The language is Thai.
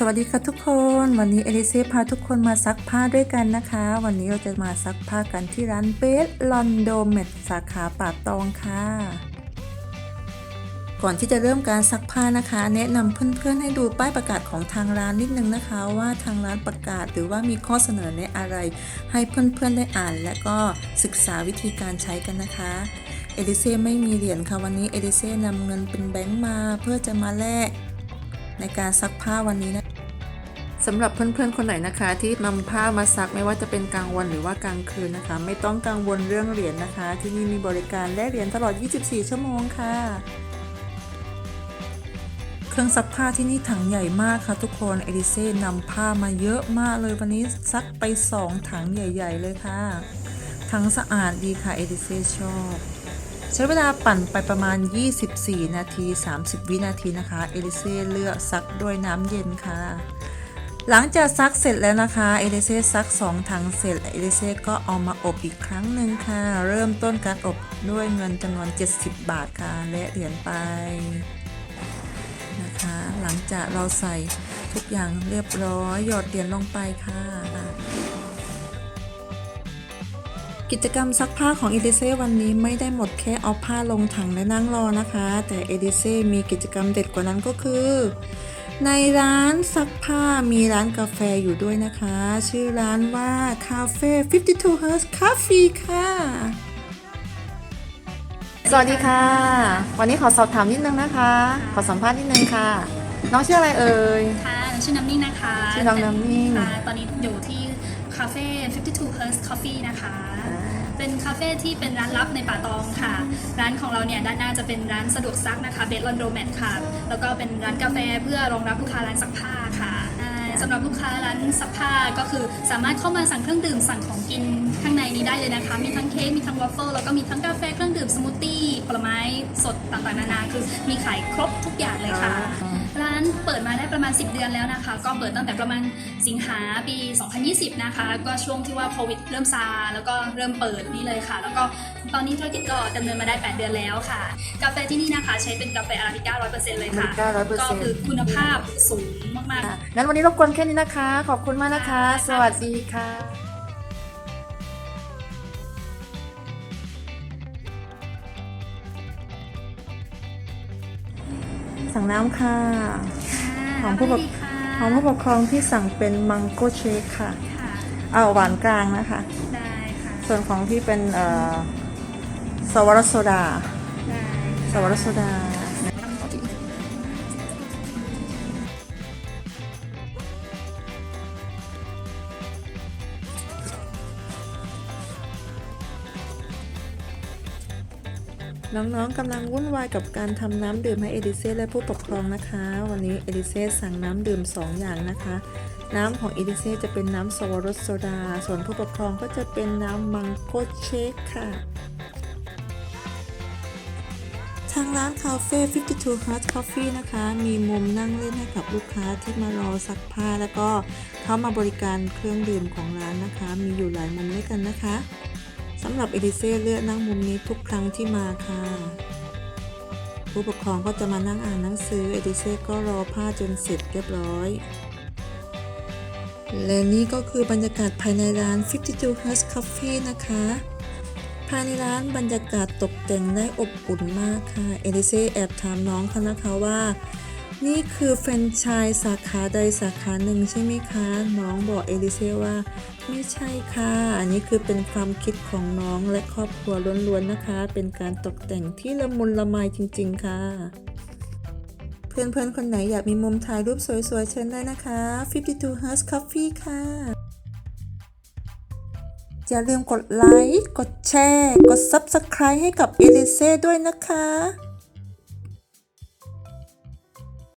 สวัสดีค่ะทุกคน วันนี้เอลิเซ่พาทุกคนมาซักผ้าด้วยกันนะคะ วันนี้เราจะมาซักผ้ากันที่ร้านเบสลอนโดเมดสาขาป่าตองค่ะ ก่อนที่จะเริ่มการซักผ้านะคะ แนะนำเพื่อนๆให้ดูป้ายประกาศของทางร้านนิดนึงนะคะ ว่าทางร้านประกาศหรือว่ามีข้อเสนอแนะอะไร ให้เพื่อนๆได้อ่าน และก็ศึกษาวิธีการใช้กันนะคะเอลิเซ่ไม่มีเหรียญค่ะวันนี้เอลิเซ่นำเงินเป็นแบงค์มาเพื่อจะมาแลกในการซักผ้าวันนี้นะ สำหรับเพื่อนๆคนไหนนะคะ ที่นำผ้ามาซักไม่ว่าจะเป็นกลางวันหรือว่ากลางคืนนะคะ ไม่ต้องกังวลเรื่องเหรียญนะคะ ที่นี่มีบริการแลกเหรียญตลอด 24 ชั่วโมงค่ะ เครื่องซักผ้าที่นี่ถังใหญ่มากค่ะทุกคนเอลิเซ่นำผ้ามาเยอะมากเลยวันนี้ซักไป 2 ถังใหญ่ ๆ เลยค่ะถังสะอาดดีค่ะเอลิเซ่ชอบใช้เวลาปั่นไปประมาณ 24 นาที 30 วินาทีนะคะ เอลิเซ่เลือกซักด้วยน้ำเย็นค่ะ หลังจากซักเสร็จแล้วนะคะเอลิเซ่ซัก 2 ถังเสร็จเอลิเซ่ก็เอามาอบอีกครั้งหนึ่งค่ะ เริ่มต้นการอบด้วยเงินจำนวน 70 บาทค่ะ และเหรียญไปนะคะ หลังจากเราใส่ทุกอย่างเรียบร้อยหยอดเหรียญลงไปค่ะกิจกรรมซักผ้าของเอดิเซ่วันนี้ไม่ได้หมดแค่เอาผ้าลงถังและนั่งรอนะคะ แต่เอดิเซ่มีกิจกรรมเด็ดกว่านั้นก็คือ ในร้านซักผ้ามีร้านกาแฟอยู่ด้วยนะคะ ชื่อร้านว่าคาเฟ่52 Hertz Coffee ค่ะ สวัสดีค่ะ วันนี้ขอสอบถามนิดนึงนะคะ ขอสัมภาษณ์นิดนึงค่ะ น้องชื่ออะไรเอ่ย ค่ะชื่อน้ำนิ่งนะคะชื่อน้องน้ำนิ่ง ค่ะตอนนี้อยู่ที่คาเฟ่52 Hertz Coffee นะคะ เป็นคาเฟ่ที่เป็นร้านลับในป่าตองค่ะ ร้านของเราเนี่ยด้านหน้าจะเป็นร้านสะดวกซักนะคะเบสลอนโดแมทค่ะ แล้วก็เป็นร้านกาแฟเพื่อรองรับลูกค้าร้านซักผ้าค่ะสำหรับลูกค้าร้านซักผ้าก็คือสามารถเข้ามาสั่งเครื่องดื่มสั่งของกินข้างในนี้ได้เลยนะคะ มีทั้งเค้กมีทั้งวอฟเฟิลแล้วก็มีทั้งกาแฟเครื่องดื่มสมูทตี้ผลไม้สดต่างๆนานาคือมีขายครบทุกอย่างเลยค่ะ ร้านเปิดมาได้ประมาณ 10 เดือนแล้วนะคะ ก็เปิดตั้งแต่ประมาณสิงหาปี 2020 นะคะ ก็ช่วงที่ว่าโควิดเริ่มซาแล้วก็เริ่มเปิดนี่เลยค่ะ แล้วก็ตอนนี้ธุรกิจก็ดำเนินมาได้ 8 เดือนแล้วค่ะ กาแฟที่นี่นะคะ ใช้เป็นกาแฟอาราบิก้า 100%เลยค่ะ Arabica 100%ก็คือคุณภาพสูงมากค่ะงั้นวันนี้รบกวนแค่นี้นะคะ ขอบคุณมากนะคะ สวัสดีค่ะ สั่งน้ำค่ะๆของผู้ปกสวัสดีค่ะของผู้ปกครองที่สั่งเป็นมังโกเชคค่ะค่ะเอาหวานกลางนะคะได้ค่ะส่วนของที่เป็นเอ่อสวรสโซดาได้สวรสโซดา น้องๆกำลังวุ่นวายกับการทำน้ำดื่มให้เอดิเซ่และผู้ปกครองนะคะ วันนี้เอดิเซ่สั่งน้ำดื่ม 2 อย่างนะคะ น้ำของเอดิเซ่จะเป็นน้ำสวรสโซดา ส่วนผู้ปกครองก็จะเป็นน้ำมังโกเชคค่ะทางร้านคาเฟ่52 Hot Coffee นะคะ มีมุมนั่งเล่นให้กับลูกค้าที่มารอซักผ้าแล้วก็เข้ามาบริการเครื่องดื่มของร้านนะคะ มีอยู่หลายมุมด้วยกันนะคะ สำหรับเอดิเซ่เลือกนั่งมุมนี้ทุกครั้งที่มาค่ะ ผู้ปกครองก็จะมานั่งอ่านหนังสือเอดิเซ่ก็รอผ้าจนเสร็จเรียบร้อย และนี่ก็คือบรรยากาศภายในร้าน 52 Hertz Coffee นะคะภายในร้านบรรยากาศตกแต่งได้อบอุ่นมากค่ะ เอลิเซ่แอบถามน้องเขานะคะว่า นี่คือแฟรนไชส์สาขาใดสาขาหนึ่งใช่ไหมคะ น้องบอกเอลิเซ่ว่า ไม่ใช่ค่ะ อันนี้คือเป็นความคิดของน้องและครอบครัวล้วนๆนะคะ เป็นการตกแต่งที่ละมุนละไมจริง ๆ ค่ะ เพื่อนๆ คนไหนอยากมีมุมถ่ายรูปสวยๆ เชิญได้นะคะ 52 Hertz Coffee ค่ะ อย่าลืมกดไลค์ กดแชร์ กด Subscribe ให้กับเอลิเซ่ด้วยนะคะ